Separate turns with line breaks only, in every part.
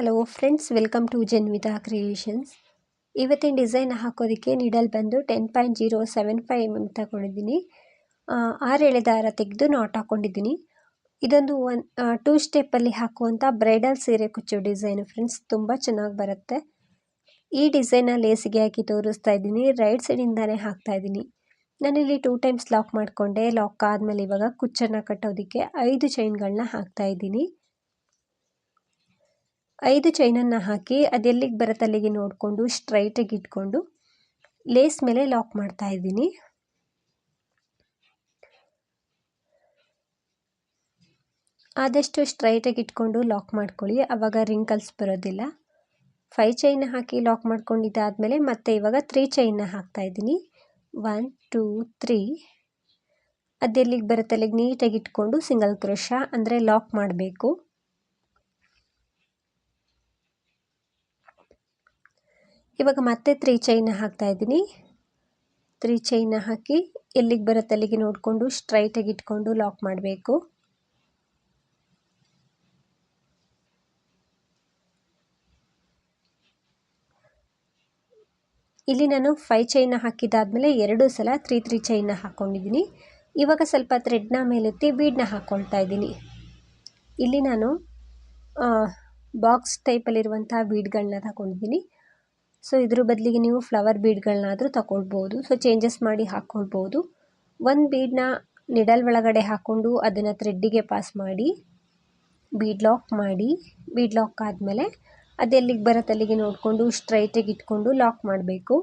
Hello friends, welcome to Janvitha creations. ಇವತ್ತಿನ design ಹಾಕೋದಕ್ಕೆ needle ಬಂದು ten point zero seven five M M ತಗೊಂಡಿದ್ದೀನಿ. ಆರು ಎಳೆ ದಾರ ತೆಗೆದು ನಾಟ್ ಹಾಕ್ಕೊಂಡಿದ್ದೀನಿ ಇದೊಂದು ಒನ್ ಟೂ ಸ್ಟೆಪ್ಪಲ್ಲಿ ಹಾಕುವಂಥ ಬ್ರೈಡಲ್ ಸೀರೆ ಕುಚ್ಚು ಡಿಸೈನು ಫ್ರೆಂಡ್ಸ್, ತುಂಬ ಚೆನ್ನಾಗಿ ಬರುತ್ತೆ. ಈ ಡಿಸೈನ ಲೇಸಿಗೆ ಹಾಕಿ ತೋರಿಸ್ತಾ ಇದ್ದೀನಿ. ರೈಟ್ ಸೈಡಿಂದಾನೇ ಹಾಕ್ತಾ ಇದ್ದೀನಿ. ನಾನಿಲ್ಲಿ ಟೂ ಟೈಮ್ಸ್ ಲಾಕ್ ಮಾಡಿಕೊಂಡೆ. ಲಾಕ್ ಆದಮೇಲೆ ಇವಾಗ ಕುಚ್ಚನ್ನು ಕಟ್ಟೋದಕ್ಕೆ ಐದು ಚೈನ್ಗಳನ್ನ ಹಾಕ್ತಾ ಇದ್ದೀನಿ. ಐದು ಚೈನನ್ನು ಹಾಕಿ ಅದೆಲ್ಲಿಗೆ ಬರುತ್ತೆ ಅಲ್ಲಿಗೆ ನೋಡಿಕೊಂಡು ಸ್ಟ್ರೈಟಾಗಿ ಇಟ್ಕೊಂಡು ಲೇಸ್ ಮೇಲೆ ಲಾಕ್ ಮಾಡ್ತಾ ಇದ್ದೀನಿ. ಆದಷ್ಟು ಸ್ಟ್ರೈಟಾಗಿ ಇಟ್ಕೊಂಡು ಲಾಕ್ ಮಾಡ್ಕೊಳ್ಳಿ ಆವಾಗ ರಿಂಕಲ್ಸ್ ಬರೋದಿಲ್ಲ. ಫೈ ಚೈನ್ ಹಾಕಿ ಲಾಕ್ ಮಾಡ್ಕೊಂಡಿದ್ದಾದಮೇಲೆ ಮತ್ತೆ ಇವಾಗ ತ್ರೀ ಚೈನ್ನ ಹಾಕ್ತಾ ಇದ್ದೀನಿ. ಒನ್ ಟೂ ತ್ರೀ ಅದೆಲ್ಲಿಗೆ ಬರುತ್ತೆ ನೀಟಾಗಿ ಇಟ್ಕೊಂಡು ಸಿಂಗಲ್ ಕ್ರೋಶ ಅಂದರೆ ಲಾಕ್ ಮಾಡಬೇಕು. ಇವಾಗ ಮತ್ತೆ ತ್ರೀ ಚೈನ ಹಾಕ್ತಾ ಇದ್ದೀನಿ. ತ್ರೀ ಚೈನ ಹಾಕಿ ಎಲ್ಲಿಗೆ ಬರುತ್ತೆ ಅಲ್ಲಿಗೆ ನೋಡಿಕೊಂಡು ಸ್ಟ್ರೈಟಾಗಿ ಇಟ್ಕೊಂಡು ಲಾಕ್ ಮಾಡಬೇಕು. ಇಲ್ಲಿ ನಾನು ಫೈ ಚೈನ ಹಾಕಿದ್ದಾದಮೇಲೆ ಎರಡು ಸಲ ತ್ರೀ ತ್ರೀ ಚೈನ ಹಾಕ್ಕೊಂಡಿದ್ದೀನಿ ಇವಾಗ ಸ್ವಲ್ಪ ಥ್ರೆಡ್ನ ಮೇಲೆತ್ತಿ ಬೀಡನ್ನ ಹಾಕ್ಕೊಳ್ತಾ ಇದ್ದೀನಿ. ಇಲ್ಲಿ ನಾನು ಬಾಕ್ಸ್ ಟೈಪಲ್ಲಿರುವಂಥ ಬೀಡ್ಗಳನ್ನ ತಗೊಂಡಿದ್ದೀನಿ ಸೊ ಇದ್ರ ಬದಲಿಗೆ ನೀವು ಫ್ಲವರ್ ಬೀಡ್ಗಳನ್ನಾದರೂ ತಗೊಳ್ಬೋದು ಸೊ ಚೇಂಜಸ್ ಮಾಡಿ ಹಾಕ್ಕೊಳ್ಬೋದು ಒಂದು ಬೀಡನ್ನ ನಿಡಲ್ ಒಳಗಡೆ ಹಾಕ್ಕೊಂಡು ಅದನ್ನು ಥ್ರೆಡ್ಡಿಗೆ ಪಾಸ್ ಮಾಡಿ ಬೀಡ್ ಲಾಕ್ ಮಾಡಿ ಬೀಡ್ ಲಾಕ್ ಆದಮೇಲೆ ಅದೆಲ್ಲಿಗೆ ಅಲ್ಲಿಗೆ ನೋಡಿಕೊಂಡು ಸ್ಟ್ರೈಟಾಗಿ ಇಟ್ಕೊಂಡು ಲಾಕ್ ಮಾಡಬೇಕು.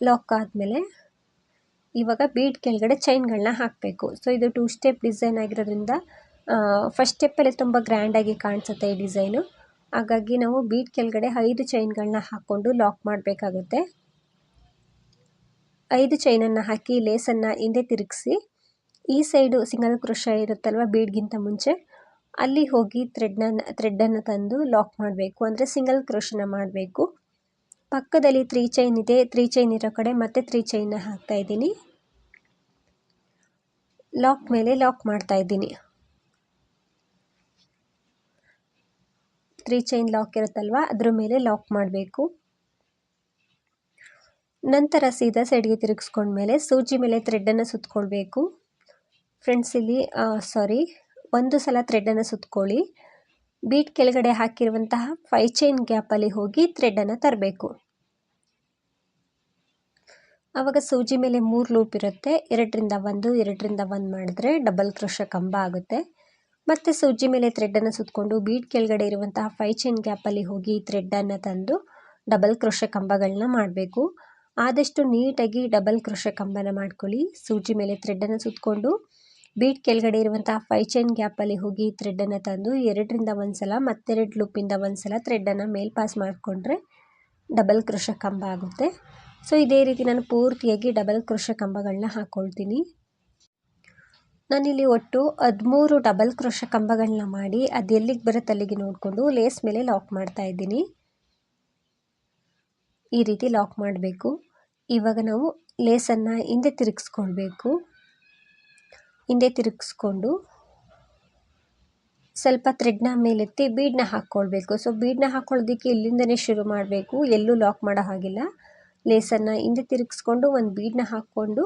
ಲಾಕ್ ಆದಮೇಲೆ ಇವಾಗ ಬೀಡ್ ಕೆಳಗಡೆ ಚೈನ್ಗಳನ್ನ ಹಾಕಬೇಕು. ಸೊ ಇದು ಟೂ ಸ್ಟೆಪ್ ಡಿಸೈನ್ ಆಗಿರೋದ್ರಿಂದ ಫಸ್ಟ್ ಸ್ಟೆಪ್ಪಲ್ಲಿ ತುಂಬ ಗ್ರ್ಯಾಂಡಾಗಿ ಕಾಣಿಸುತ್ತೆ ಈ ಡಿಸೈನು ಹಾಗಾಗಿ ನಾವು ಬೀಟ್ ಕೆಳಗಡೆ ಐದು ಚೈನ್ಗಳನ್ನ ಹಾಕ್ಕೊಂಡು ಲಾಕ್ ಮಾಡಬೇಕಾಗುತ್ತೆ. ಐದು ಚೈನನ್ನು ಹಾಕಿ ಲೇಸನ್ನು ಹಿಂದೆ ತಿರುಗಿಸಿ, ಈ ಸೈಡು ಸಿಂಗಲ್ ಕ್ರೋಶ ಇರುತ್ತಲ್ವ ಬೀಡ್ಗಿಂತ ಮುಂಚೆ, ಅಲ್ಲಿ ಹೋಗಿ ಥ್ರೆಡ್ನ ಥ್ರೆಡ್ಡನ್ನು ತಂದು ಲಾಕ್ ಮಾಡಬೇಕು. ಅಂದರೆ ಸಿಂಗಲ್ ಕ್ರೋಶನ ಮಾಡಬೇಕು. ಪಕ್ಕದಲ್ಲಿ ತ್ರೀ ಚೈನ್ ಇದೆ. ತ್ರೀ ಚೈನ್ ಇರೋ ಕಡೆ ಮತ್ತೆ ತ್ರೀ ಚೈನ್ನ ಹಾಕ್ತಾ ಇದ್ದೀನಿ. ಲಾಕ್ ಮೇಲೆ ಲಾಕ್ ಮಾಡ್ತಾ ಇದ್ದೀನಿ. ತ್ರೀ ಚೈನ್ ಲಾಕ್ ಇರುತ್ತಲ್ವ, ಅದ್ರ ಮೇಲೆ ಲಾಕ್ ಮಾಡಬೇಕು. ನಂತರ ಸೀದಾ ಸೈಡ್ಗೆ ತಿರುಗಿಸ್ಕೊಂಡ್ಮೇಲೆ ಸೂಜಿ ಮೇಲೆ ಥ್ರೆಡ್ಡನ್ನು ಸುತ್ಕೊಳ್ಬೇಕು. ಫ್ರೆಂಡ್ಸ್ ಇಲ್ಲಿ ಸಾರಿ ಒಂದು ಸಲ ಥ್ರೆಡ್ಡನ್ನು ಸುತ್ಕೊಳ್ಳಿ. ಬೀಟ್ ಕೆಳಗಡೆ ಹಾಕಿರುವಂತಹ ಫೈ ಚೈನ್ ಗ್ಯಾಪಲ್ಲಿ ಹೋಗಿ ಥ್ರೆಡ್ಡನ್ನು ತರಬೇಕು. ಆವಾಗ ಸೂಜಿ ಮೇಲೆ ಮೂರು ಲೂಪ್ ಇರುತ್ತೆ. ಎರಡರಿಂದ ಒಂದು ಎರಡರಿಂದ ಒಂದು ಮಾಡಿದ್ರೆ ಡಬಲ್ ಕ್ರೋಶ ಕಂಬ ಆಗುತ್ತೆ. ಮತ್ತು ಸೂಜಿ ಮೇಲೆ ಥ್ರೆಡ್ಡನ್ನು ಸುತ್ತಕೊಂಡು ಬೀಡ್ ಕೆಳಗಡೆ ಇರುವಂತಹ ಫೈ ಚೈನ್ ಗ್ಯಾಪಲ್ಲಿ ಹೋಗಿ ಥ್ರೆಡ್ಡನ್ನು ತಂದು ಡಬಲ್ ಕ್ರೋಶ ಕಂಬಗಳನ್ನ ಮಾಡಬೇಕು. ಆದಷ್ಟು ನೀಟಾಗಿ ಡಬಲ್ ಕ್ರೋಶ ಕಂಬನ ಮಾಡ್ಕೊಳ್ಳಿ. ಸೂಜಿ ಮೇಲೆ ಥ್ರೆಡ್ಡನ್ನು ಸುತ್ತಕೊಂಡು ಬೀಟ್ ಕೆಳಗಡೆ ಇರುವಂತಹ ಫೈ ಚೈನ್ ಗ್ಯಾಪಲ್ಲಿ ಹೋಗಿ ಥ್ರೆಡ್ಡನ್ನು ತಂದು ಎರಡರಿಂದ ಒಂದು ಸಲ ಮತ್ತೆರಡು ಲೂಪಿಂದ ಒಂದು ಸಲ ಥ್ರೆಡ್ಡನ್ನು ಮೇಲ್ ಪಾಸ್ ಮಾಡಿಕೊಂಡ್ರೆ ಡಬಲ್ ಕ್ರೋಶ ಕಂಬ ಆಗುತ್ತೆ. ಸೊ ಇದೇ ರೀತಿ ನಾನು ಪೂರ್ತಿಯಾಗಿ ಡಬಲ್ ಕ್ರೋಶ ಕಂಬಗಳನ್ನ ಹಾಕ್ಕೊಳ್ತೀನಿ ನಾನಿಲ್ಲಿ ಒಟ್ಟು ಹದಿಮೂರು ಡಬಲ್ ಕ್ರೋಶ ಕಂಬಗಳನ್ನ ಮಾಡಿ ಅದು ಎಲ್ಲಿಗೆ ಬರುತ್ತೆ ಅಲ್ಲಿಗೆ ನೋಡಿಕೊಂಡು ಲೇಸ್ ಮೇಲೆ ಲಾಕ್ ಮಾಡ್ತಾ ಇದ್ದೀನಿ. ಈ ರೀತಿ ಲಾಕ್ ಮಾಡಬೇಕು. ಇವಾಗ ನಾವು ಲೇಸನ್ನು ಹಿಂದೆ ತಿರುಗಿಸ್ಕೊಳ್ಬೇಕು. ಹಿಂದೆ ತಿರುಗಿಸ್ಕೊಂಡು ಸ್ವಲ್ಪ ಥ್ರೆಡ್ನ ಮೇಲೆತ್ತಿ ಬೀಡನ್ನ ಹಾಕ್ಕೊಳ್ಬೇಕು. ಸೊ ಬೀಡನ್ನ ಹಾಕ್ಕೊಳ್ಳೋದಕ್ಕೆ ಇಲ್ಲಿಂದನೇ ಶುರು ಮಾಡಬೇಕು ಎಲ್ಲೂ ಲಾಕ್ ಮಾಡೋ ಹಾಗಿಲ್ಲ. ಲೇಸನ್ನು ಹಿಂದೆ ತಿರುಗಿಸ್ಕೊಂಡು ಒಂದು ಬೀಡನ್ನ ಹಾಕ್ಕೊಂಡು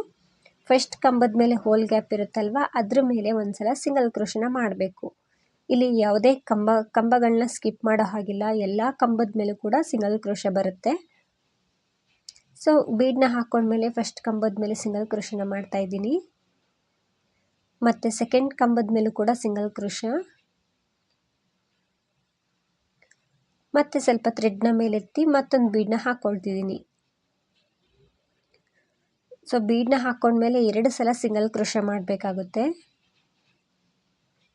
ಫಸ್ಟ್ ಕಂಬದ ಮೇಲೆ ಹೋಲ್ ಗ್ಯಾಪ್ ಇರುತ್ತಲ್ವ, ಅದ್ರ ಮೇಲೆ ಒಂದು ಸಲ ಸಿಂಗಲ್ ಕ್ರೋಶನ ಮಾಡಬೇಕು. ಇಲ್ಲಿ ಯಾವುದೇ ಕಂಬ ಕಂಬಗಳನ್ನ ಸ್ಕಿಪ್ ಮಾಡೋ ಹಾಗಿಲ್ಲ, ಎಲ್ಲ ಕಂಬದ ಮೇಲೂ ಕೂಡ ಸಿಂಗಲ್ ಕ್ರೋಶ ಬರುತ್ತೆ. ಸೊ ಬೀಡನ್ನ ಹಾಕ್ಕೊಂಡ್ಮೇಲೆ ಫಸ್ಟ್ ಕಂಬದ ಮೇಲೆ ಸಿಂಗಲ್ ಕ್ರೋಶನ ಮಾಡ್ತಾ ಇದ್ದೀನಿ. ಮತ್ತು ಸೆಕೆಂಡ್ ಕಂಬದ ಮೇಲೂ ಕೂಡ ಸಿಂಗಲ್ ಕ್ರೋಶ. ಮತ್ತು ಸ್ವಲ್ಪ ಥ್ರೆಡ್ನ ಮೇಲೆತ್ತಿ ಮತ್ತೊಂದು ಬೀಡನ್ನ ಹಾಕ್ಕೊಳ್ತಿದ್ದೀನಿ ಸೊ ಬೀಡನ್ನ ಹಾಕ್ಕೊಂಡ್ಮೇಲೆ ಎರಡು ಸಲ ಸಿಂಗಲ್ ಕ್ರೋಶ ಮಾಡಬೇಕಾಗುತ್ತೆ.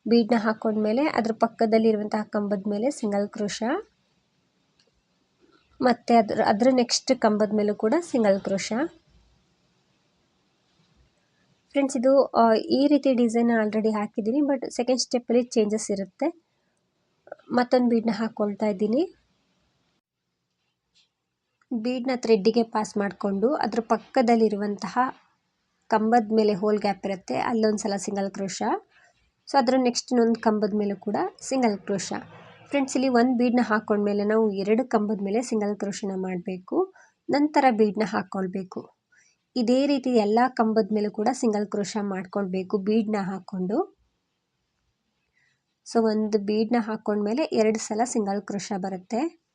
ಬೀಡನ್ನ ಹಾಕ್ಕೊಂಡ್ಮೇಲೆ ಅದ್ರ ಪಕ್ಕದಲ್ಲಿರುವಂತಹ ಕಂಬದ ಮೇಲೆ ಸಿಂಗಲ್ ಕ್ರೋಶ ಮತ್ತು ಅದ್ರ, ಅದರ ನೆಕ್ಸ್ಟ್ ಕಂಬದ ಮೇಲೂ ಕೂಡ ಸಿಂಗಲ್ ಕ್ರೋಶ ಫ್ರೆಂಡ್ಸ್ ಇದು ಈ ರೀತಿ ಡಿಸೈನ್ ಆಲ್ರೆಡಿ ಹಾಕಿದ್ದೀನಿ ಬಟ್ ಸೆಕೆಂಡ್ ಸ್ಟೆಪ್ಪಲ್ಲಿ ಚೇಂಜಸ್ ಇರುತ್ತೆ. ಮತ್ತೊಂದು ಬೀಡನ್ನ ಹಾಕ್ಕೊಳ್ತಾ ಇದ್ದೀನಿ. ಬೀಡನ್ನ ಥ್ರೆಡ್ಡಿಗೆ ಪಾಸ್ ಮಾಡಿಕೊಂಡು ಅದ್ರ ಪಕ್ಕದಲ್ಲಿರುವಂತಹ ಕಂಬದ ಮೇಲೆ ಹೋಲ್ ಗ್ಯಾಪ್ ಇರುತ್ತೆ. ಅಲ್ಲೊಂದು ಸಲ ಸಿಂಗಲ್ ಕ್ರೋಶ. ಸೊ, ಅದರ ನೆಕ್ಸ್ಟ್ ಇನ್ನೊಂದು ಕಂಬದ ಮೇಲೂ ಕೂಡ ಸಿಂಗಲ್ ಕ್ರೋಶ. ಫ್ರೆಂಡ್ಸ್, ಇಲ್ಲಿ ಒಂದು ಬೀಡನ್ನ ಹಾಕೊಂಡ್ಮೇಲೆ ನಾವು ಎರಡು ಕಂಬದ ಮೇಲೆ ಸಿಂಗಲ್ ಕ್ರೋಶನ ಮಾಡಬೇಕು. ನಂತರ ಬೀಡನ್ನ ಹಾಕ್ಕೊಳ್ಬೇಕು ಇದೇ ರೀತಿ ಎಲ್ಲ ಕಂಬದ ಮೇಲೂ ಕೂಡ ಸಿಂಗಲ್ ಕ್ರೋಶ ಮಾಡ್ಕೊಳ್ಬೇಕು ಬೀಡನ್ನ ಹಾಕ್ಕೊಂಡು ಸೊ, ಒಂದು ಬೀಡನ್ನ ಹಾಕ್ಕೊಂಡ್ಮೇಲೆ ಎರಡು ಸಲ ಸಿಂಗಲ್ ಕ್ರೋಶ ಬರುತ್ತೆ.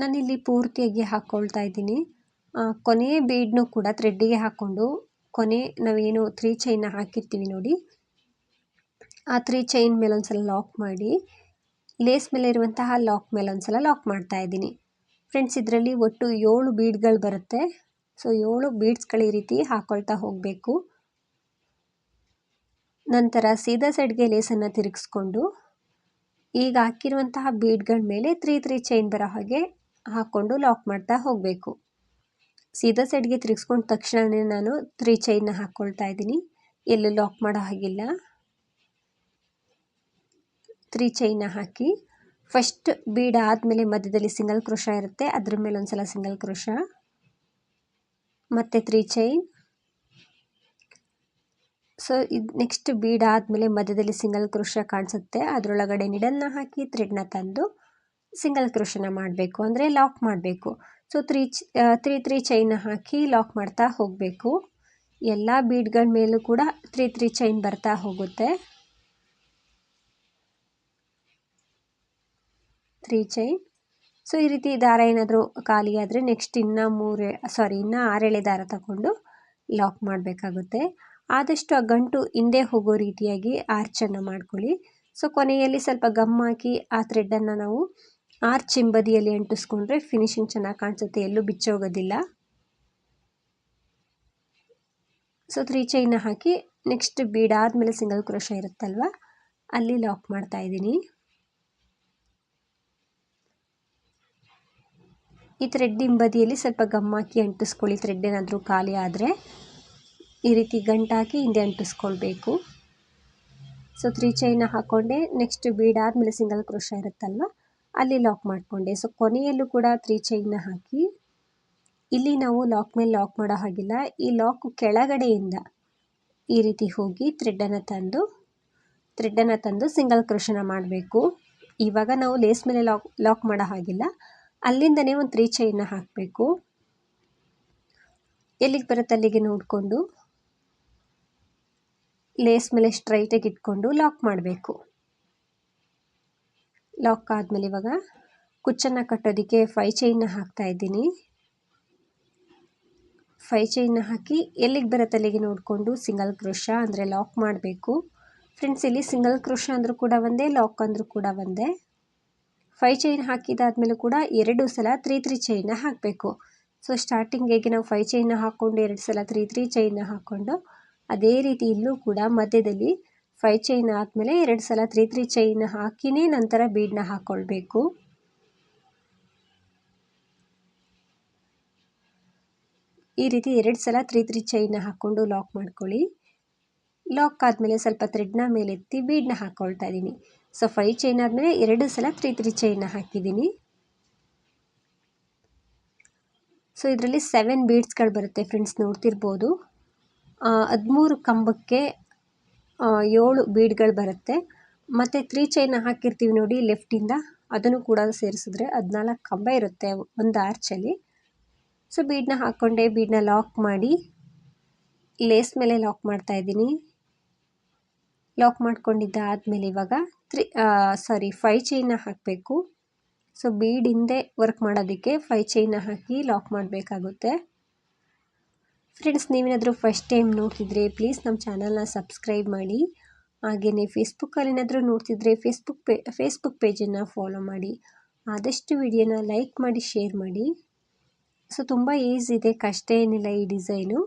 ನಾನಿಲ್ಲಿ ಪೂರ್ತಿಯಾಗಿ ಹಾಕ್ಕೊಳ್ತಾ ಇದ್ದೀನಿ. ಕೊನೆಯ ಬೀಡ್ನು ಕೂಡ ಥ್ರೆಡ್ಡಿಗೆ ಹಾಕ್ಕೊಂಡು, ಕೊನೆ ನಾವೇನು ತ್ರೀ ಚೈನ್ನ ಹಾಕಿರ್ತೀವಿ ನೋಡಿ. ಆ ತ್ರೀ ಚೈನ್ ಮೇಲೆ ಒಂದ್ಸಲ ಲಾಕ್ ಮಾಡಿ ಲೇಸ್ ಮೇಲೆ ಇರುವಂತಹ ಲಾಕ್ ಮೇಲೆ ಒಂದ್ಸಲ ಲಾಕ್ ಮಾಡ್ತಾ ಇದ್ದೀನಿ. ಫ್ರೆಂಡ್ಸ್ ಇದರಲ್ಲಿ ಒಟ್ಟು ಏಳು ಬೀಡ್ಗಳು ಬರುತ್ತೆ. ಸೊ ಏಳು ಬೀಡ್ಸ್ಗಳು ಈ ರೀತಿ ಹಾಕ್ಕೊಳ್ತಾ ಹೋಗಬೇಕು. ನಂತರ ಸೀದಾ ಸೈಡ್ಗೆ ಲೇಸನ್ನು ತಿರುಗಿಸ್ಕೊಂಡು, ಈಗ ಹಾಕಿರುವಂತಹ ಬೀಡ್ಗಳ ಮೇಲೆ ತ್ರೀ ತ್ರೀ ಚೈನ್ ಬರೋ ಹಾಗೆ ಹಾಕ್ಕೊಂಡು ಲಾಕ್ ಮಾಡ್ತಾ ಹೋಗಬೇಕು. ಸೀದಾ ಸೈಡ್ಗೆ ತಿರುಗಿಸ್ಕೊಂಡ ತಕ್ಷಣವೇ ನಾನು ತ್ರೀ ಚೈನ್ನ ಹಾಕ್ಕೊಳ್ತಾ ಇದ್ದೀನಿ. ಎಲ್ಲೂ ಲಾಕ್ ಮಾಡೋ ಹಾಗಿಲ್ಲ. ತ್ರೀ ಚೈನ್ನ ಹಾಕಿ ಫಸ್ಟ್ ಬೀಡ್ ಆದಮೇಲೆ ಮಧ್ಯದಲ್ಲಿ ಸಿಂಗಲ್ ಕ್ರೋಶ ಇರುತ್ತೆ. ಅದ್ರ ಮೇಲೆ ಒಂದು ಸಲ ಸಿಂಗಲ್ ಕ್ರೋಶ. ಮತ್ತು ತ್ರೀ ಚೈನ್. ಸೊ ಇದು ನೆಕ್ಸ್ಟ್ ಬೀಡ್ ಆದಮೇಲೆ ಮಧ್ಯದಲ್ಲಿ ಸಿಂಗಲ್ ಕ್ರೋಶ ಕಾಣಿಸುತ್ತೆ. ಅದರೊಳಗಡೆ ನಿಡಲ್ನ ಹಾಕಿ ಥ್ರೆಡ್ನ ತಂದು ಸಿಂಗಲ್ ಕ್ರೋಶನ ಮಾಡಬೇಕು, ಅಂದರೆ ಲಾಕ್ ಮಾಡಬೇಕು. ಸೊ ತ್ರೀ ತ್ರೀ ತ್ರೀ ಚೈನ ಹಾಕಿ ಲಾಕ್ ಮಾಡ್ತಾ ಹೋಗಬೇಕು. ಎಲ್ಲ ಬೀಡ್ಗಳ ಮೇಲೂ ಕೂಡ ತ್ರೀ ತ್ರೀ ಚೈನ್ ಬರ್ತಾ ಹೋಗುತ್ತೆ. ತ್ರೀ ಚೈನ್ ಸೊ ಈ ರೀತಿ ದಾರ ಏನಾದರೂ ಖಾಲಿ ನೆಕ್ಸ್ಟ್ ಇನ್ನೂ ಮೂರು ಸಾರಿ ಇನ್ನೂ ಆರೇಳೆ ದಾರ ತಗೊಂಡು ಲಾಕ್ ಮಾಡಬೇಕಾಗುತ್ತೆ. ಆದಷ್ಟು ಆ ಗಂಟು ಹಿಂದೆ ಹೋಗೋ ರೀತಿಯಾಗಿ ಆರ್ಚನ್ನು ಮಾಡ್ಕೊಳ್ಳಿ. ಸೊ ಕೊನೆಯಲ್ಲಿ ಸ್ವಲ್ಪ ಗಮ್ ಹಾಕಿ ಆ ಥ್ರೆಡ್ಡನ್ನು ನಾವು ಆರ್ಚ್ ಹಿಂಬದಿಯಲ್ಲಿ ಅಂಟಿಸ್ಕೊಂಡ್ರೆ ಫಿನಿಶಿಂಗ್ ಚೆನ್ನಾಗಿ ಕಾಣಿಸುತ್ತೆ. ಎಲ್ಲೂ ಬಿಚ್ಚೋಗೋದಿಲ್ಲ. ಸೊ ತ್ರೀ ಚೈನ ಹಾಕಿ ನೆಕ್ಸ್ಟ್ ಬೀಡ್ ಆದಮೇಲೆ ಸಿಂಗಲ್ ಕ್ರೋಶ ಇರುತ್ತಲ್ವ? ಅಲ್ಲಿ ಲಾಕ್ ಮಾಡ್ತಾ ಇದ್ದೀನಿ. ಈ ಥ್ರೆಡ್ ಹಿಂಬದಿಯಲ್ಲಿ ಸ್ವಲ್ಪ ಗಮ್ ಹಾಕಿ ಅಂಟಿಸ್ಕೊಳ್ಳಿ. ಥ್ರೆಡ್ ಏನಾದರೂ ಖಾಲಿ ಆದರೆ ಈ ರೀತಿ ಗಂಟಾಕಿ ಹಿಂದೆ ಅಂಟಿಸ್ಕೊಳ್ಬೇಕು. ಸೊ ತ್ರೀ ಚೈನ ಹಾಕ್ಕೊಂಡೆ ನೆಕ್ಸ್ಟ್ ಬೀಡ್ ಆದಮೇಲೆ ಸಿಂಗಲ್ ಕ್ರೋಶ ಇರುತ್ತಲ್ವ? ಅಲ್ಲಿ ಲಾಕ್ ಮಾಡಿಕೊಂಡೆ. ಸೊ ಕೊನೆಯಲ್ಲೂ ಕೂಡ ತ್ರೀ ಚೈನ್ನ ಹಾಕಿ, ಇಲ್ಲಿ ನಾವು ಲಾಕ್ ಮೇಲೆ ಲಾಕ್ ಮಾಡೋ ಹಾಗಿಲ್ಲ. ಈ ಲಾಕ್ ಕೆಳಗಡೆಯಿಂದ ಈ ರೀತಿ ಹೋಗಿ ಥ್ರೆಡ್ಡನ್ನು ತಂದು ಥ್ರೆಡ್ಡನ್ನು ತಂದು ಸಿಂಗಲ್ ಕ್ರೋಶನ ಮಾಡಬೇಕು. ಇವಾಗ ನಾವು ಲೇಸ್ ಮೇಲೆ ಲಾಕ್ ಲಾಕ್ ಮಾಡೋ ಹಾಗಿಲ್ಲ. ಅಲ್ಲಿಂದನೇ ಒಂದು ತ್ರೀ ಚೈನ್ನ ಹಾಕಬೇಕು. ಎಲ್ಲಿಗೆ ಬರುತ್ತೆ ಅಲ್ಲಿಗೆ ನೋಡಿಕೊಂಡು ಲೇಸ್ ಮೇಲೆ ಸ್ಟ್ರೈಟಾಗಿ ಇಟ್ಕೊಂಡು ಲಾಕ್ ಮಾಡಬೇಕು. ಲಾಕ್ ಆದಮೇಲೆ ಇವಾಗ ಕುಚ್ಚನ್ನು ಕಟ್ಟೋದಕ್ಕೆ ಫೈ ಚೈನ್ನ ಹಾಕ್ತಾ ಇದ್ದೀನಿ. ಫೈ ಚೈನ್ನ ಹಾಕಿ ಎಲ್ಲಿಗೆ ಬರುತ್ತೆ ಅಲ್ಲಿಗೆ ನೋಡಿಕೊಂಡು ಸಿಂಗಲ್ ಕ್ರೋಶ ಅಂದರೆ ಲಾಕ್ ಮಾಡಬೇಕು. ಫ್ರೆಂಡ್ಸ್ ಇಲ್ಲಿ ಸಿಂಗಲ್ ಕ್ರೋಶ ಅಂದರೂ ಕೂಡ ಒಂದೇ ಲಾಕ್ ಅಂದರೂ ಕೂಡ ಒಂದೇ. ಫೈ ಚೈನ್ ಹಾಕಿದಾದ್ಮೇಲೆ ಕೂಡ ಎರಡು ಸಲ ತ್ರೀ ತ್ರೀ ಚೈನ್ನ ಹಾಕಬೇಕು. ಸೊ ಸ್ಟಾರ್ಟಿಂಗಿಗೆ ನಾವು ಫೈ ಚೈನ್ನ ಹಾಕ್ಕೊಂಡು ಎರಡು ಸಲ ತ್ರೀ ತ್ರೀ ಚೈನ್ನ ಹಾಕ್ಕೊಂಡು, ಅದೇ ರೀತಿ ಇಲ್ಲೂ ಕೂಡ ಮಧ್ಯದಲ್ಲಿ ಫೈ ಚೈನ್ ಆದಮೇಲೆ ಎರಡು ಸಲ ತ್ರೀ ತ್ರೀ ಚೈನ್ ಹಾಕಿನೇ ನಂತರ ಬೀಡನ್ನ ಹಾಕ್ಕೊಳ್ಬೇಕು ಈ ರೀತಿ ಎರಡು ಸಲ ತ್ರೀ ತ್ರೀ ಚೈನ್ನ ಹಾಕ್ಕೊಂಡು ಲಾಕ್ ಮಾಡ್ಕೊಳ್ಳಿ. ಲಾಕ್ ಆದಮೇಲೆ ಸ್ವಲ್ಪ ಥ್ರೆಡ್ನ ಮೇಲೆತ್ತಿ ಬೀಡನ್ನ ಹಾಕ್ಕೊಳ್ತಾ ಇದ್ದೀನಿ. ಸೊ ಫೈ ಚೈನ್ ಆದಮೇಲೆ ಎರಡು ಸಲ ತ್ರೀ ತ್ರೀ ಚೈನ್ನ ಹಾಕಿದ್ದೀನಿ. ಸೊ ಇದರಲ್ಲಿ ಸೆವೆನ್ ಬೀಡ್ಸ್ಗಳು ಬರುತ್ತೆ ಫ್ರೆಂಡ್ಸ್ ನೋಡ್ತಿರ್ಬೋದು. ಹದಿಮೂರು ಕಂಬಕ್ಕೆ ಏಳು ಬೀಡ್ಗಳು ಬರುತ್ತೆ. ಮತ್ತು ತ್ರೀ ಚೈನ್ ಹಾಕಿರ್ತೀವಿ ನೋಡಿ, ಲೆಫ್ಟಿಂದ. ಅದನ್ನು ಕೂಡ ಸೇರಿಸಿದ್ರೆ ಹದಿನಾಲ್ಕು ಕಂಬ ಇರುತ್ತೆ ಒಂದು ಆರ್ಚಲ್ಲಿ ಸೊ ಬೀಡನ್ನ ಹಾಕ್ಕೊಂಡೆ ಬೀಡನ್ನ ಲಾಕ್ ಮಾಡಿ ಲೇಸ್ ಮೇಲೆ ಲಾಕ್ ಮಾಡ್ತಾ ಇದ್ದೀನಿ. ಲಾಕ್ ಮಾಡ್ಕೊಂಡಿದ್ದ ಆದಮೇಲೆ ಇವಾಗ ತ್ರೀ ಸಾರಿ ಫೈ ಚೈನ ಹಾಕಬೇಕು. ಸೊ ಬೀಡ್ ಹಿಂದೆ ವರ್ಕ್ ಮಾಡೋದಕ್ಕೆ ಫೈ ಚೈನ ಹಾಕಿ ಲಾಕ್ ಮಾಡಬೇಕಾಗುತ್ತೆ. ಫ್ರೆಂಡ್ಸ್ ನೀವೇನಾದರೂ ಫಸ್ಟ್ ಟೈಮ್ ನೋಡ್ತಿದ್ರೆ ಪ್ಲೀಸ್ ನಮ್ಮ ಚಾನಲ್ನ ಸಬ್ಸ್ಕ್ರೈಬ್ ಮಾಡಿ. ಹಾಗೆಯೇ ಫೇಸ್ಬುಕ್ಕಲ್ಲಿ ಏನಾದರೂ ನೋಡ್ತಿದ್ರೆ ಫೇಸ್ಬುಕ್ ಪೇ ಫೇಸ್ಬುಕ್ ಪೇಜನ್ನು ಫಾಲೋ ಮಾಡಿ. ಆದಷ್ಟು ವಿಡಿಯೋನ ಲೈಕ್ ಮಾಡಿ ಶೇರ್ ಮಾಡಿ. ಸೊ ತುಂಬ ಈಸಿ ಇದೆ, ಕಷ್ಟ ಏನಿಲ್ಲ ಈ ಡಿಸೈನು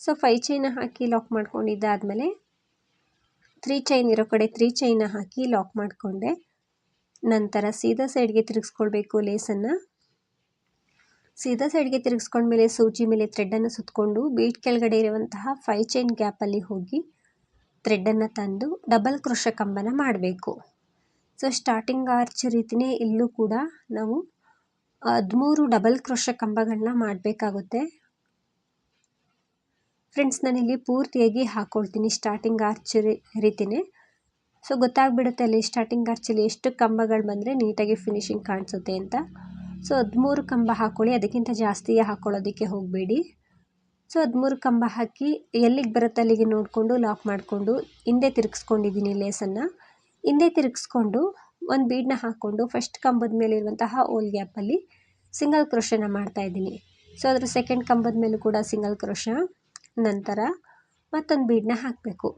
ಸೊ ಫೈ ಚೈನ ಹಾಕಿ ಲಾಕ್ ಮಾಡ್ಕೊಂಡಿದ್ದಾದಮೇಲೆ ತ್ರೀ ಚೈನ್ ಇರೋ ಕಡೆ ತ್ರೀ ಚೈನ ಹಾಕಿ ಲಾಕ್ ಮಾಡಿಕೊಂಡೆ. ನಂತರ ಸೀದಾ ಸೈಡ್ಗೆ ತಿರುಗಿಸ್ಕೊಳ್ಬೇಕು ಲೇಸನ್ನು ಸೀದಾ ಸೈಡ್ಗೆ ತಿರುಗಿಸ್ಕೊಂಡ್ಮೇಲೆ ಸೂಜಿ ಮೇಲೆ ಥ್ರೆಡ್ಡನ್ನು ಸುತ್ತಕೊಂಡು ಬೀಟ್ ಕೆಳಗಡೆ ಇರುವಂತಹ ಫೈ ಚೈನ್ ಗ್ಯಾಪಲ್ಲಿ ಹೋಗಿ ಥ್ರೆಡ್ಡನ್ನು ತಂದು ಡಬಲ್ ಕ್ರೋಶ ಕಂಬನ ಮಾಡಬೇಕು. ಸೊ ಸ್ಟಾರ್ಟಿಂಗ್ ಆರ್ಚ್ ರೀತಿಯೇ ಇಲ್ಲೂ ಕೂಡ ನಾವು ಹದಿಮೂರು ಡಬಲ್ ಕ್ರೋಶ ಕಂಬಗಳನ್ನ ಮಾಡಬೇಕಾಗುತ್ತೆ. ಫ್ರೆಂಡ್ಸ್ ನಾನಿಲ್ಲಿ ಪೂರ್ತಿಯಾಗಿ ಹಾಕ್ಕೊಳ್ತೀನಿ ಸ್ಟಾರ್ಟಿಂಗ್ ಆರ್ಚ್ ರೀತಿಯೇ ಸೊ ಗೊತ್ತಾಗ್ಬಿಡುತ್ತೆ ಅಲ್ಲಿ ಸ್ಟಾರ್ಟಿಂಗ್ ಆರ್ಚಲ್ಲಿ ಎಷ್ಟು ಕಂಬಗಳು ಬಂದರೆ ನೀಟಾಗಿ ಫಿನಿಶಿಂಗ್ ಕಾಣಿಸುತ್ತೆ ಅಂತ. ಸೊ ಹದಿಮೂರು ಕಂಬ ಹಾಕ್ಕೊಳ್ಳಿ ಅದಕ್ಕಿಂತ ಜಾಸ್ತಿಯೇ ಹಾಕ್ಕೊಳ್ಳೋದಕ್ಕೆ ಹೋಗಬೇಡಿ. ಸೊ ಹದಿಮೂರು ಕಂಬ ಹಾಕಿ ಎಲ್ಲಿಗೆ ಬರುತ್ತೆ ಅಲ್ಲಿಗೆ ನೋಡಿಕೊಂಡು ಲಾಕ್ ಮಾಡಿಕೊಂಡು ಹಿಂದೆ ತಿರುಗಿಸ್ಕೊಂಡಿದ್ದೀನಿ ಲೇಸನ್ನು. ಹಿಂದೆ ತಿರುಗಿಸ್ಕೊಂಡು ಒಂದು ಬೀಡನ್ನ ಹಾಕ್ಕೊಂಡು ಫಸ್ಟ್ ಕಂಬದ ಮೇಲೆ ಇರುವಂತಹ ಓಲ್ ಗ್ಯಾಪಲ್ಲಿ ಸಿಂಗಲ್ ಕ್ರೋಶನ ಮಾಡ್ತಾಯಿದ್ದೀನಿ ಸೊ ಅದರ ಸೆಕೆಂಡ್ ಕಂಬದ ಮೇಲೂ ಕೂಡ ಸಿಂಗಲ್ ಕ್ರೋಶ ನಂತರ ಮತ್ತೊಂದು ಬೀಡನ್ನ ಹಾಕಬೇಕು.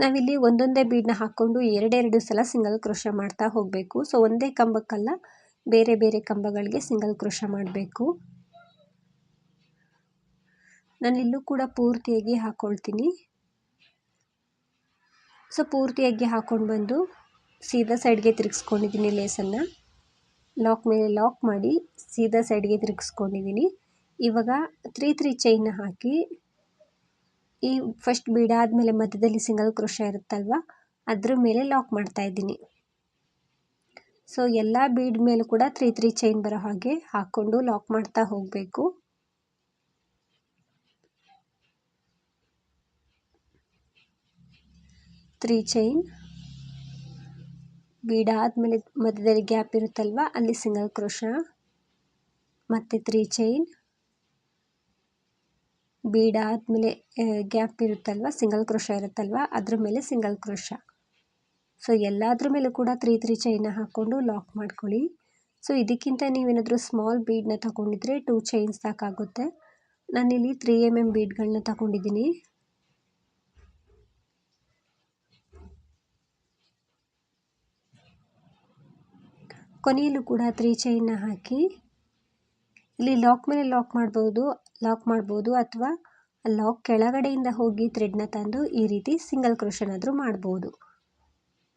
ನಾವಿಲ್ಲಿ ಒಂದೊಂದೇ ಬೀಡನ್ನ ಹಾಕ್ಕೊಂಡು ಎರಡೆರಡು ಸಲ ಸಿಂಗಲ್ ಕ್ರೋಶ ಮಾಡ್ತಾ ಹೋಗಬೇಕು. ಸೊ ಒಂದೇ ಕಂಬಕ್ಕಲ್ಲ, ಬೇರೆ ಬೇರೆ ಕಂಬಗಳಿಗೆ ಸಿಂಗಲ್ ಕ್ರೋಶ ಮಾಡಬೇಕು. ನಾನಿಲ್ಲೂ ಕೂಡ ಪೂರ್ತಿಯಾಗಿ ಹಾಕ್ಕೊಳ್ತೀನಿ ಸೊ ಪೂರ್ತಿಯಾಗಿ ಹಾಕ್ಕೊಂಡು ಬಂದು ಸೀದಾ ಸೈಡ್ಗೆ ತಿರುಗಿಸ್ಕೊಂಡಿದ್ದೀನಿ ಲೇಸನ್ನು. ಲಾಕ್ ಮೇಲೆ ಲಾಕ್ ಮಾಡಿ ಸೀದಾ ಸೈಡ್ಗೆ ತಿರುಗಿಸ್ಕೊಂಡಿದ್ದೀನಿ ಇವಾಗ ತ್ರೀ ತ್ರೀ ಚೈನ್ನ ಹಾಕಿ ಈ ಫಸ್ಟ್ ಬೀಡಾದಮೇಲೆ ಮಧ್ಯದಲ್ಲಿ ಸಿಂಗಲ್ ಕ್ರೋಶ ಇರುತ್ತಲ್ವ? ಅದ್ರ ಮೇಲೆ ಲಾಕ್ ಮಾಡ್ತಾ ಇದ್ದೀನಿ. ಸೊ ಎಲ್ಲ ಬೀಡ್ ಮೇಲೂ ಕೂಡ ತ್ರೀ ತ್ರೀ ಚೈನ್ ಬರೋ ಹಾಗೆ ಹಾಕ್ಕೊಂಡು ಲಾಕ್ ಮಾಡ್ತಾ ಹೋಗಬೇಕು. ತ್ರೀ ಚೈನ್ ಬೀಡಾದಮೇಲೆ ಮಧ್ಯದಲ್ಲಿ ಗ್ಯಾಪ್ ಇರುತ್ತಲ್ವ? ಅಲ್ಲಿ ಸಿಂಗಲ್ ಕ್ರೋಶ ಮತ್ತು ತ್ರೀ ಚೈನ್ ಬೀಡಾದಮೇಲೆ ಗ್ಯಾಪ್ ಇರುತ್ತಲ್ವ? ಸಿಂಗಲ್ ಕ್ರೋಶ ಇರುತ್ತಲ್ವ? ಅದ್ರ ಮೇಲೆ ಸಿಂಗಲ್ ಕ್ರೋಶ ಸೊ ಎಲ್ಲಾದ್ರ ಮೇಲೂ ಕೂಡ ತ್ರೀ ತ್ರೀ ಚೈನ ಹಾಕ್ಕೊಂಡು ಲಾಕ್ ಮಾಡ್ಕೊಳ್ಳಿ. ಸೊ ಇದಕ್ಕಿಂತ ನೀವೇನಾದರೂ ಸ್ಮಾಲ್ ಬೀಡನ್ನ ತಗೊಂಡಿದ್ರೆ ಟೂ ಚೈನ್ಸ್ ಸಾಕಾಗುತ್ತೆ ನಾನಿಲ್ಲಿ ತ್ರೀ ಎಂ ಎಂ ಬೀಡ್ಗಳನ್ನ ತಗೊಂಡಿದ್ದೀನಿ. ಕೊನೆಯಲ್ಲೂ ಕೂಡ ತ್ರೀ ಚೈನ್ನ ಹಾಕಿ, ಇಲ್ಲಿ ಲಾಕ್ ಮೇಲೆ ಲಾಕ್ ಮಾಡ್ಬೋದು. ಲಾಕ್ ಮಾಡ್ಬೋದು ಅಥವಾ ಲಾಕ್ ಕೆಳಗಡೆಯಿಂದ ಹೋಗಿ ಥ್ರೆಡ್ನ ತಂದು ಈ ರೀತಿ ಸಿಂಗಲ್ ಕ್ರೋಷನಾದರೂ ಮಾಡ್ಬೋದು.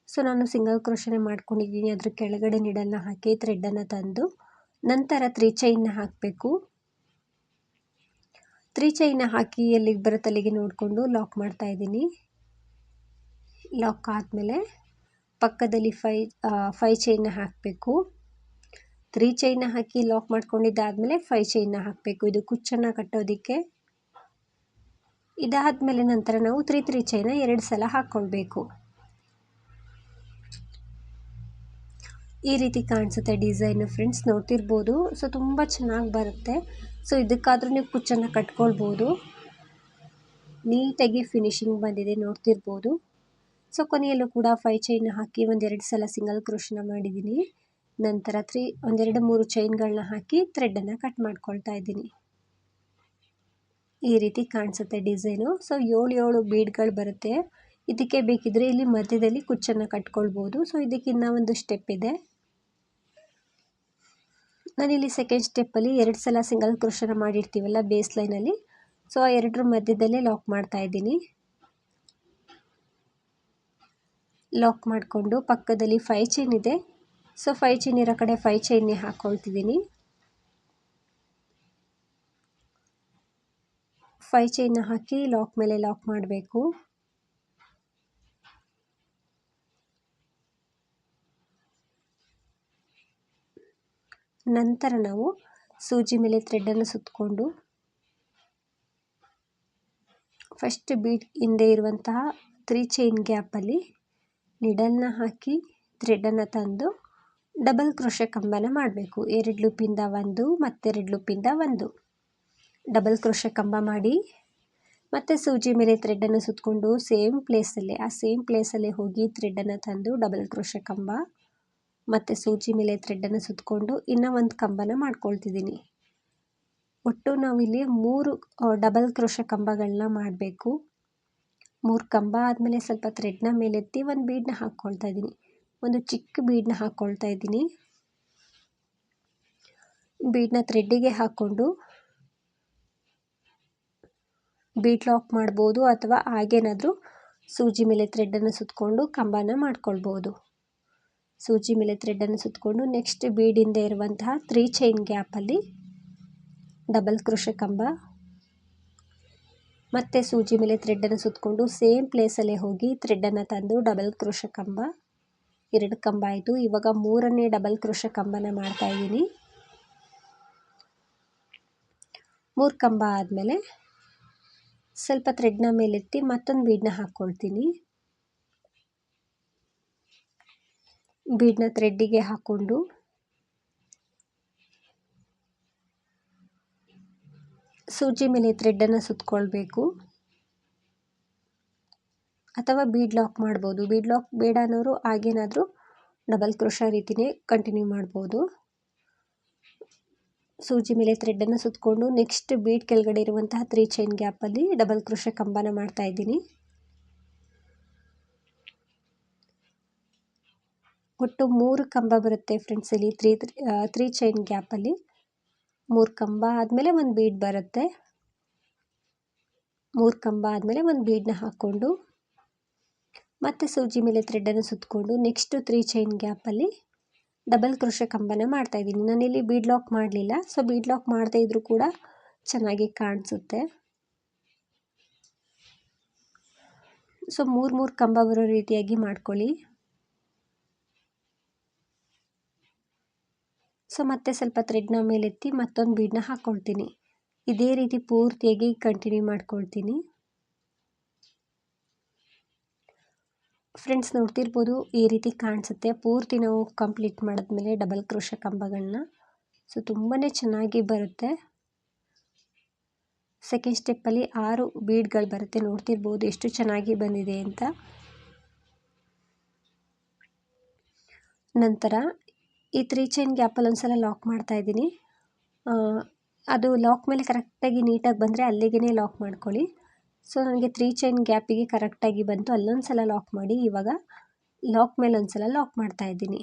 ಸೊ, ನಾನು ಸಿಂಗಲ್ ಕ್ರೋಷನೆ ಮಾಡ್ಕೊಂಡಿದ್ದೀನಿ. ಅದ್ರ ಕೆಳಗಡೆ ನಿಡಲ್ನ ಹಾಕಿ ಥ್ರೆಡ್ಡನ್ನು ತಂದು ನಂತರ ತ್ರೀ ಚೈನ್ನ ಹಾಕಬೇಕು. ತ್ರೀ ಚೈನ್ನ ಹಾಕಿ ಎಲ್ಲಿಗೆ ಅಲ್ಲಿಗೆ ನೋಡಿಕೊಂಡು ಲಾಕ್ ಮಾಡ್ತಾ ಇದ್ದೀನಿ. ಲಾಕ್ ಆದಮೇಲೆ ಪಕ್ಕದಲ್ಲಿ ಫೈ ಫೈ ಚೈನ್ನ ಹಾಕಬೇಕು. ತ್ರೀ ಚೈನ್ನ ಹಾಕಿ ಲಾಕ್ ಮಾಡ್ಕೊಂಡಿದ್ದಾದಮೇಲೆ ಫೈ ಚೈನ್ನ ಹಾಕಬೇಕು. ಇದು ಕುಚ್ಚನ್ನು ಕಟ್ಟೋದಕ್ಕೆ. ಇದಾದಮೇಲೆ ನಂತರ ನಾವು ತ್ರೀ ತ್ರೀ ಚೈನ ಎರಡು ಸಲ ಹಾಕ್ಕೊಳ್ಬೇಕು. ಈ ರೀತಿ ಕಾಣಿಸುತ್ತೆ ಡಿಸೈನು ಫ್ರೆಂಡ್ಸ್, ನೋಡ್ತಿರ್ಬೋದು. ಸೊ, ತುಂಬ ಚೆನ್ನಾಗಿ ಬರುತ್ತೆ. ಸೊ, ಇದಕ್ಕಾದರೂ ನೀವು ಕುಚ್ಚನ್ನು ಕಟ್ಕೊಳ್ಬೋದು. ನೀಟಾಗಿ ಫಿನಿಶಿಂಗ್ ಬಂದಿದೆ, ನೋಡ್ತಿರ್ಬೋದು. ಸೊ, ಕೊನೆಯಲ್ಲೂ ಕೂಡ ಫೈ ಚೈನ್ ಹಾಕಿ ಒಂದೆರಡು ಸಲ ಸಿಂಗಲ್ ಕ್ರೋಶನ ಮಾಡಿದ್ದೀನಿ. ನಂತರ ತ್ರೀ ಒಂದೆರಡು, ಮೂರು ಚೈನ್ಗಳನ್ನ ಹಾಕಿ ಥ್ರೆಡ್ಡನ್ನು ಕಟ್ ಮಾಡ್ಕೊಳ್ತಾ ಇದ್ದೀನಿ. ಈ ರೀತಿ ಕಾಣಿಸುತ್ತೆ ಡಿಸೈನು ಸೊ ಏಳು ಏಳು ಬೀಡ್ಗಳು ಬರುತ್ತೆ. ಇದಕ್ಕೆ ಬೇಕಿದ್ರೆ ಇಲ್ಲಿ ಮಧ್ಯದಲ್ಲಿ ಕುಚ್ಚನ್ನು ಕಟ್ಕೊಳ್ಬೋದು. ಸೊ ಇದಕ್ಕಿನ್ನ ಒಂದು ಸ್ಟೆಪ್ ಇದೆ. ನಾನಿಲ್ಲಿ ಸೆಕೆಂಡ್ ಸ್ಟೆಪ್ಪಲ್ಲಿ ಎರಡು ಸಲ ಸಿಂಗಲ್ ಕ್ರೋಶನ ಮಾಡಿರ್ತೀವಲ್ಲ ಬೇಸ್ ಲೈನಲ್ಲಿ ಸೊ ಆ ಎರಡರ ಮಧ್ಯದಲ್ಲೇ ಲಾಕ್ ಮಾಡ್ತಾ ಇದ್ದೀನಿ. ಲಾಕ್ ಮಾಡಿಕೊಂಡು ಪಕ್ಕದಲ್ಲಿ ಫೈ ಚೈನ್ ಇದೆ. ಸೊ ಫೈ ಚೈನ್ ಇರೋ ಕಡೆ ಫೈ ಚೈನ್ನೇ ಹಾಕ್ಕೊಳ್ತಿದ್ದೀನಿ ಫೈ ಚೈನ್ನ ಹಾಕಿ ಲಾಕ್ ಮೇಲೆ ಲಾಕ್ ಮಾಡಬೇಕು. ನಂತರ ನಾವು ಸೂಜಿ ಮೇಲೆ ಥ್ರೆಡ್ಡನ್ನು ಸುತ್ತಕೊಂಡು ಫಸ್ಟ್ ಬೀಟ್ ಹಿಂದೆ ಇರುವಂತಹ ತ್ರೀ ಚೈನ್ ಗ್ಯಾಪಲ್ಲಿ ನಿಡಲ್ನ ಹಾಕಿ ಥ್ರೆಡನ್ನು ತಂದು ಡಬಲ್ ಕ್ರೋಶ ಕಂಬನ ಮಾಡಬೇಕು. ಎರಡು ಲೂಪಿಂದ ಒಂದು, ಮತ್ತೆರಡು ಲೂಪಿಂದ ಒಂದು. ಡಬಲ್ ಕ್ರೋಶ ಕಂಬ ಮಾಡಿ, ಮತ್ತು ಸೂಜಿ ಮೇಲೆ ಥ್ರೆಡನ್ನು ಸುತ್ತಕೊಂಡು ಸೇಮ್ ಪ್ಲೇಸಲ್ಲೇ ಆ ಸೇಮ್ ಪ್ಲೇಸಲ್ಲೇ ಹೋಗಿ ಥ್ರೆಡನ್ನು ತಂದು ಡಬಲ್ ಕ್ರೋಶ ಕಂಬ, ಮತ್ತು ಸೂಜಿ ಮೇಲೆ ಥ್ರೆಡನ್ನು ಸುತ್ತಕೊಂಡು ಇನ್ನೂ ಒಂದು ಕಂಬನ ಮಾಡ್ಕೊಳ್ತಿದ್ದೀನಿ. ಒಟ್ಟು ನಾವಿಲ್ಲಿ ಮೂರು ಡಬಲ್ ಕ್ರೋಶ ಕಂಬಗಳನ್ನ ಮಾಡಬೇಕು. ಮೂರು ಕಂಬ ಆದಮೇಲೆ ಸ್ವಲ್ಪ ಥ್ರೆಡ್ನ ಮೇಲೆತ್ತಿ ಒಂದು ಬೀಡನ್ನ ಹಾಕ್ಕೊಳ್ತಾ ಇದ್ದೀನಿ ಒಂದು ಚಿಕ್ಕ ಬೀಡನ್ನ ಹಾಕ್ಕೊಳ್ತಾ ಇದ್ದೀನಿ. ಬೀಡನ್ನ ಥ್ರೆಡ್ಡಿಗೆ ಹಾಕ್ಕೊಂಡು ಬೀಟ್ ಲಾಕ್ ಮಾಡ್ಬೋದು ಅಥವಾ ಹಾಗೇನಾದರೂ ಸೂಜಿ ಮೇಲೆ ಥ್ರೆಡ್ಡನ್ನು ಸುತ್ತಕೊಂಡು ಕಂಬನ ಮಾಡ್ಕೊಳ್ಬೋದು. ಸೂಜಿ ಮೇಲೆ ಥ್ರೆಡ್ಡನ್ನು ಸುತ್ತಕೊಂಡು ನೆಕ್ಸ್ಟ್ ಬೀಡಿಂದ ಇರುವಂತಹ ತ್ರೀ ಚೈನ್ ಗ್ಯಾಪಲ್ಲಿ ಡಬಲ್ ಕ್ರೋಶ ಕಂಬ, ಮತ್ತೆ ಸೂಜಿ ಮೇಲೆ ಥ್ರೆಡ್ಡನ್ನು ಸುತ್ತಕೊಂಡು ಸೇಮ್ ಪ್ಲೇಸಲ್ಲೇ ಹೋಗಿ ಥ್ರೆಡ್ಡನ್ನು ತಂದು ಡಬಲ್ ಕ್ರೋಶ ಕಂಬ ಎರಡು ಕಂಬ ಆಯಿತು. ಇವಾಗ ಮೂರನೇ ಡಬಲ್ ಕ್ರೋಶ ಕಂಬನ ಮಾಡ್ತಾ ಇದ್ದೀನಿ. ಮೂರು ಕಂಬ ಆದಮೇಲೆ ಸ್ವಲ್ಪ ಥ್ರೆಡ್ನ ಮೇಲೆತ್ತಿ ಮತ್ತೊಂದು ಬೀಡನ್ನ ಹಾಕ್ಕೊಳ್ತೀನಿ ಬೀಡನ್ನ ಥ್ರೆಡ್ಡಿಗೆ ಹಾಕ್ಕೊಂಡು ಸೂಜಿ ಮೇಲೆ ಥ್ರೆಡ್ಡನ್ನು ಸುತ್ಕೊಳ್ಬೇಕು. ಅಥವಾ ಬೀಡ್ ಲಾಕ್ ಮಾಡ್ಬೋದು. ಬೀಡ್ ಲಾಕ್ ಬೇಡ ಅನ್ನೋರು ಹಾಗೇನಾದರೂ ಡಬಲ್ ಕ್ರೋಶ ರೀತಿಯೇ ಕಂಟಿನ್ಯೂ ಮಾಡ್ಬೋದು. ಸೂಜಿ ಮೇಲೆ ಥ್ರೆಡ್ಡನ್ನು ಸುತ್ತಕೊಂಡು ನೆಕ್ಸ್ಟ್ ಬೀಡ್ ಕೆಳಗಡೆ ಇರುವಂತಹ ತ್ರೀ ಚೈನ್ ಗ್ಯಾಪಲ್ಲಿ ಡಬಲ್ ಕ್ರೋಶ ಕಂಬನ ಮಾಡ್ತಾ ಇದ್ದೀನಿ. ಒಟ್ಟು ಮೂರು ಕಂಬ ಬರುತ್ತೆ ಫ್ರೆಂಡ್ಸ್ ಇಲ್ಲಿ. ತ್ರೀ ತ್ರೀ ಚೈನ್ ಗ್ಯಾಪಲ್ಲಿ ಮೂರು ಕಂಬ ಆದಮೇಲೆ ಒಂದು ಬೀಡ್ ಬರುತ್ತೆ. ಮೂರು ಕಂಬ ಆದಮೇಲೆ ಒಂದು ಬೀಡನ್ನ ಹಾಕ್ಕೊಂಡು ಮತ್ತೆ ಸೂಜಿ ಮೇಲೆ ಥ್ರೆಡ್ಡನ್ನು ಸುತ್ತಕೊಂಡು ನೆಕ್ಸ್ಟು ತ್ರೀ ಚೈನ್ ಗ್ಯಾಪಲ್ಲಿ ಡಬಲ್ ಕ್ರೋಶ ಕಂಬನ ಮಾಡ್ತಾಯಿದ್ದೀನಿ ನಾನಿಲ್ಲಿ ಬೀಡ್ ಲಾಕ್ ಮಾಡಲಿಲ್ಲ. ಸೊ ಬೀಡ್ ಲಾಕ್ ಮಾಡದೇ ಇದ್ದರೂ ಕೂಡ ಚೆನ್ನಾಗಿ ಕಾಣಿಸುತ್ತೆ. ಸೊ ಮೂರು ಮೂರು ಕಂಬ ಬರೋ ರೀತಿಯಾಗಿ ಮಾಡ್ಕೊಳ್ಳಿ. ಸೊ ಮತ್ತೆ ಸ್ವಲ್ಪ ಥ್ರೆಡ್ನ ಮೇಲೆತ್ತಿ ಮತ್ತೊಂದು ಬೀಡನ್ನ ಹಾಕ್ಕೊಳ್ತೀನಿ ಇದೇ ರೀತಿ ಪೂರ್ತಿಯಾಗಿ ಕಂಟಿನ್ಯೂ ಮಾಡ್ಕೊಳ್ತೀನಿ. ಫ್ರೆಂಡ್ಸ್ ನೋಡ್ತಿರ್ಬೋದು, ಈ ರೀತಿ ಕಾಣಿಸುತ್ತೆ. ಪೂರ್ತಿ ನಾವು ಕಂಪ್ಲೀಟ್ ಮಾಡಿದ್ಮೇಲೆ ಡಬಲ್ ಕ್ರೋಶ ಕಂಬಗಳನ್ನ. ಸೊ ತುಂಬಾ ಚೆನ್ನಾಗಿ ಬರುತ್ತೆ. ಸೆಕೆಂಡ್ ಸ್ಟೆಪ್ಪಲ್ಲಿ ಆರು ಬೀಡ್ಗಳು ಬರುತ್ತೆ. ನೋಡ್ತಿರ್ಬೋದು ಎಷ್ಟು ಚೆನ್ನಾಗಿ ಬಂದಿದೆ ಅಂತ. ನಂತರ ಈ ತ್ರೀ ಚೈನ್ ಗ್ಯಾಪಲ್ಲಿ ಒಂದು ಸಲ ಲಾಕ್ ಮಾಡ್ತಾ ಇದ್ದೀನಿ. ಅದು ಲಾಕ್ ಮೇಲೆ ಕರೆಕ್ಟಾಗಿ ನೀಟಾಗಿ ಬಂದರೆ ಅಲ್ಲಿಗೇ ಲಾಕ್ ಮಾಡ್ಕೊಳ್ಳಿ. ಸೊ ನನಗೆ ತ್ರೀ ಚೈನ್ ಗ್ಯಾಪಿಗೆ ಕರೆಕ್ಟಾಗಿ ಬಂತು. ಅಲ್ಲೊಂದು ಸಲ ಲಾಕ್ ಮಾಡಿ, ಇವಾಗ ಲಾಕ್ ಮೇಲೆ ಒಂದು ಸಲ ಲಾಕ್ ಮಾಡ್ತಾ ಇದ್ದೀನಿ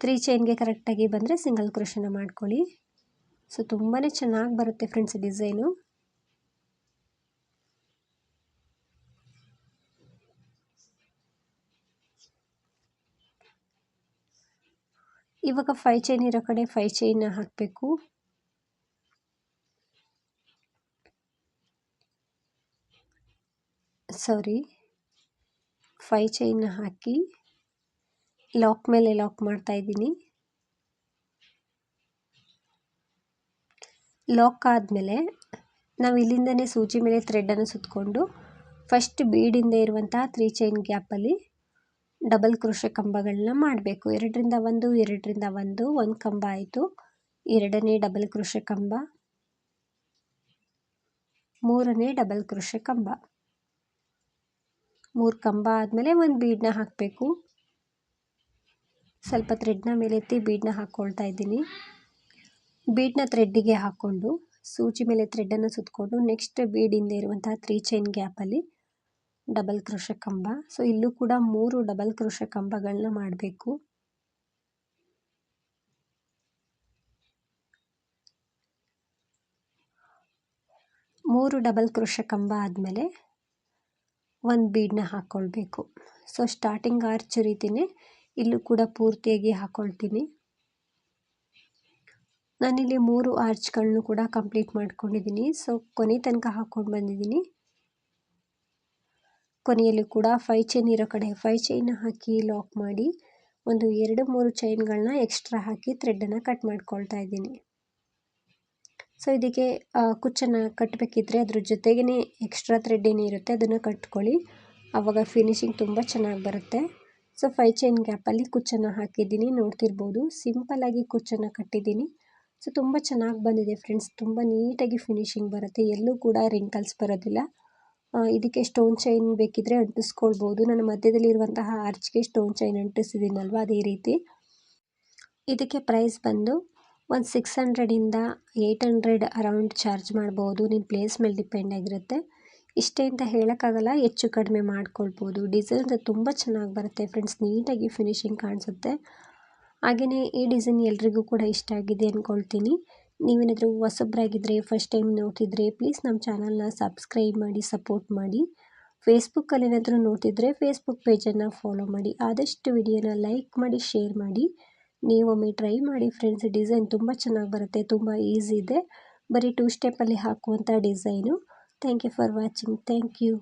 ತ್ರೀ ಚೈನ್ಗೆ ಕರೆಕ್ಟಾಗಿ ಬಂದರೆ ಸಿಂಗಲ್ ಕ್ರೋಶನ ಮಾಡ್ಕೊಳ್ಳಿ. ಸೊ ತುಂಬಾ ಚೆನ್ನಾಗಿ ಬರುತ್ತೆ ಫ್ರೆಂಡ್ಸ್ ಡಿಸೈನು ಇವಾಗ ಫೈ ಚೈನ್ ಇರೋ ಕಡೆ ಫೈ ಚೈನ್ ಹಾಕಬೇಕು. ಸಾರಿ. ಫೈ ಚೈನ್ ಹಾಕಿ ಲಾಕ್ ಮೇಲೆ ಲಾಕ್ ಮಾಡ್ತಾ ಇದ್ದೀನಿ. ಲಾಕ್ ಆದಮೇಲೆ ನಾವು ಇಲ್ಲಿಂದನೇ ಸೂಜಿ ಮೇಲೆ ಥ್ರೆಡನ್ನು ಸುತ್ತಕೊಂಡು ಫಸ್ಟ್ ಬೀಡಿಂದ ಇರುವಂತಹ ತ್ರೀ ಚೈನ್ ಗ್ಯಾಪಲ್ಲಿ ಡಬಲ್ ಕೃಷ ಕಂಬಗಳನ್ನ ಮಾಡಬೇಕು. ಎರಡರಿಂದ ಒಂದು ಎರಡರಿಂದ ಒಂದು ಒಂದು ಕಂಬ ಆಯಿತು. ಎರಡನೇ ಡಬಲ್ ಕೃಷ ಕಂಬ, ಮೂರನೇ ಡಬಲ್ ಕೃಷ ಕಂಬ. ಮೂರು ಕಂಬ ಆದಮೇಲೆ ಒಂದು ಬೀಡನ್ನ ಹಾಕಬೇಕು. ಸ್ವಲ್ಪ ಥ್ರೆಡ್ನ ಮೇಲೆತ್ತಿ ಬೀಡನ್ನ ಹಾಕ್ಕೊಳ್ತಾ ಇದ್ದೀನಿ. ಬೀಡನ್ನ ಥ್ರೆಡ್ಡಿಗೆ ಹಾಕ್ಕೊಂಡು ಸೂಜಿ ಮೇಲೆ ಥ್ರೆಡ್ಡನ್ನು ಸುತ್ತಕೊಂಡು ನೆಕ್ಸ್ಟ್ ಬೀಡಿಂದ ಇರುವಂತಹ ತ್ರೀ ಚೈನ್ ಗ್ಯಾಪಲ್ಲಿ ಡಬಲ್ ಕ್ರೋಶ ಕಂಬ. ಸೊ ಇಲ್ಲೂ ಕೂಡ ಮೂರು ಡಬಲ್ ಕ್ರೋಶ ಕಂಬಗಳನ್ನ ಮಾಡಬೇಕು. ಮೂರು ಡಬಲ್ ಕ್ರೋಶ ಕಂಬ ಆದಮೇಲೆ ಒಂದು ಬೀಡನ್ನ ಹಾಕ್ಕೊಳ್ಬೇಕು ಸೊ ಸ್ಟಾರ್ಟಿಂಗ್ ಆರ್ಚ್ ರೀತಿಯೇ ಇಲ್ಲೂ ಕೂಡ ಪೂರ್ತಿಯಾಗಿ ಹಾಕ್ಕೊಳ್ತೀನಿ ನಾನಿಲ್ಲಿ ಮೂರು ಆರ್ಚ್ಗಳನ್ನು ಕೂಡ ಕಂಪ್ಲೀಟ್ ಮಾಡ್ಕೊಂಡಿದ್ದೀನಿ. ಸೊ ಕೊನೆ ತನಕ ಹಾಕ್ಕೊಂಡು ಬಂದಿದ್ದೀನಿ. ಕೊನೆಯಲ್ಲಿ ಕೂಡ ಫೈ ಚೈನ್ ಇರೋ ಕಡೆ ಫೈ ಚೈನ್ ಹಾಕಿ ಲಾಕ್ ಮಾಡಿ, ಒಂದು ಎರಡು ಮೂರು ಚೈನ್ಗಳನ್ನ ಎಕ್ಸ್ಟ್ರಾ ಹಾಕಿ ಥ್ರೆಡ್ಡನ್ನು ಕಟ್ ಮಾಡ್ಕೊಳ್ತಾ ಇದ್ದೀನಿ. ಸೊ ಇದಕ್ಕೆ ಕುಚ್ಚನ್ನು ಕಟ್ಟಬೇಕಿದ್ರೆ ಅದ್ರ ಜೊತೆಗೇ ಎಕ್ಸ್ಟ್ರಾ ಥ್ರೆಡ್ ಏನಿರುತ್ತೆ ಅದನ್ನು ಕಟ್ಕೊಳ್ಳಿ. ಆವಾಗ ಫಿನಿಶಿಂಗ್ ತುಂಬ ಚೆನ್ನಾಗಿ ಬರುತ್ತೆ. ಸೊ ಫೈ ಚೈನ್ ಗ್ಯಾಪಲ್ಲಿ ಕುಚ್ಚನ್ನು ಹಾಕಿದ್ದೀನಿ, ನೋಡ್ತಿರ್ಬೋದು. ಸಿಂಪಲ್ಲಾಗಿ ಕುಚ್ಚನ್ನು ಕಟ್ಟಿದ್ದೀನಿ. ಸೊ ತುಂಬ ಚೆನ್ನಾಗಿ ಬಂದಿದೆ ಫ್ರೆಂಡ್ಸ್ ತುಂಬ ನೀಟಾಗಿ ಫಿನಿಶಿಂಗ್ ಬರುತ್ತೆ. ಎಲ್ಲೂ ಕೂಡ ರಿಂಕಲ್ಸ್ ಬರೋದಿಲ್ಲ. ಇದಕ್ಕೆ ಸ್ಟೋನ್ ಚೈನ್ ಬೇಕಿದ್ದರೆ ಅಂಟಿಸ್ಕೊಳ್ಬೋದು. ನಾನು ಮಧ್ಯದಲ್ಲಿರುವಂತಹ ಆರ್ಚ್ಗೆ ಸ್ಟೋನ್ ಚೈನ್ ಅಂಟಿಸಿದ್ದೀನಲ್ವ, ಅದೇ ರೀತಿ. ಇದಕ್ಕೆ ಪ್ರೈಸ್ ಬಂದು ಒಂದು ಸಿಕ್ಸ್ ಹಂಡ್ರೆಡಿಂದ ಏಯ್ಟ್ ಹಂಡ್ರೆಡ್ ಅರೌಂಡ್ ಚಾರ್ಜ್ ಮಾಡ್ಬೋದು. ನಿಮ್ಮ ಪ್ಲೇಸ್ ಮೇಲೆ ಡಿಪೆಂಡ್ ಆಗಿರುತ್ತೆ. ಇಷ್ಟೇ ಅಂತ ಹೇಳೋಕ್ಕಾಗಲ್ಲ, ಹೆಚ್ಚು ಕಡಿಮೆ ಮಾಡ್ಕೊಳ್ಬೋದು. ಡಿಸೈನ್ ತುಂಬ ಚೆನ್ನಾಗಿ ಬರುತ್ತೆ ಫ್ರೆಂಡ್ಸ್ ನೀಟಾಗಿ ಫಿನಿಶಿಂಗ್ ಕಾಣಿಸುತ್ತೆ. ಹಾಗೆಯೇ ಈ ಡಿಸೈನ್ ಎಲ್ರಿಗೂ ಕೂಡ ಇಷ್ಟ ಆಗಿದೆ ಅಂದ್ಕೊಳ್ತೀನಿ ನೀವೇನಾದರೂ ಹೊಸಬ್ರಾಗಿದ್ದರೆ ಫಸ್ಟ್ ಟೈಮ್ ನೋಡ್ತಿದ್ರೆ ಪ್ಲೀಸ್ ನಮ್ಮ ಚಾನಲ್ನ ಸಬ್ಸ್ಕ್ರೈಬ್ ಮಾಡಿ ಸಪೋರ್ಟ್ ಮಾಡಿ. ಫೇಸ್ಬುಕ್ಕಲ್ಲಿ ಏನಾದರೂ ನೋಡ್ತಿದ್ರೆ ಫೇಸ್ಬುಕ್ ಪೇಜನ್ನು ಫಾಲೋ ಮಾಡಿ. ಆದಷ್ಟು ವಿಡಿಯೋನ ಲೈಕ್ ಮಾಡಿ ಶೇರ್ ಮಾಡಿ. ನೀವೊಮ್ಮೆ ಟ್ರೈ ಮಾಡಿ ಫ್ರೆಂಡ್ಸ್ ಡಿಸೈನ್ ತುಂಬ ಚೆನ್ನಾಗಿ ಬರುತ್ತೆ, ತುಂಬ ಈಸಿ ಇದೆ. ಬರೀ ಟೂ ಸ್ಟೆಪ್ಪಲ್ಲಿ ಹಾಕುವಂಥ design thank you for watching thank you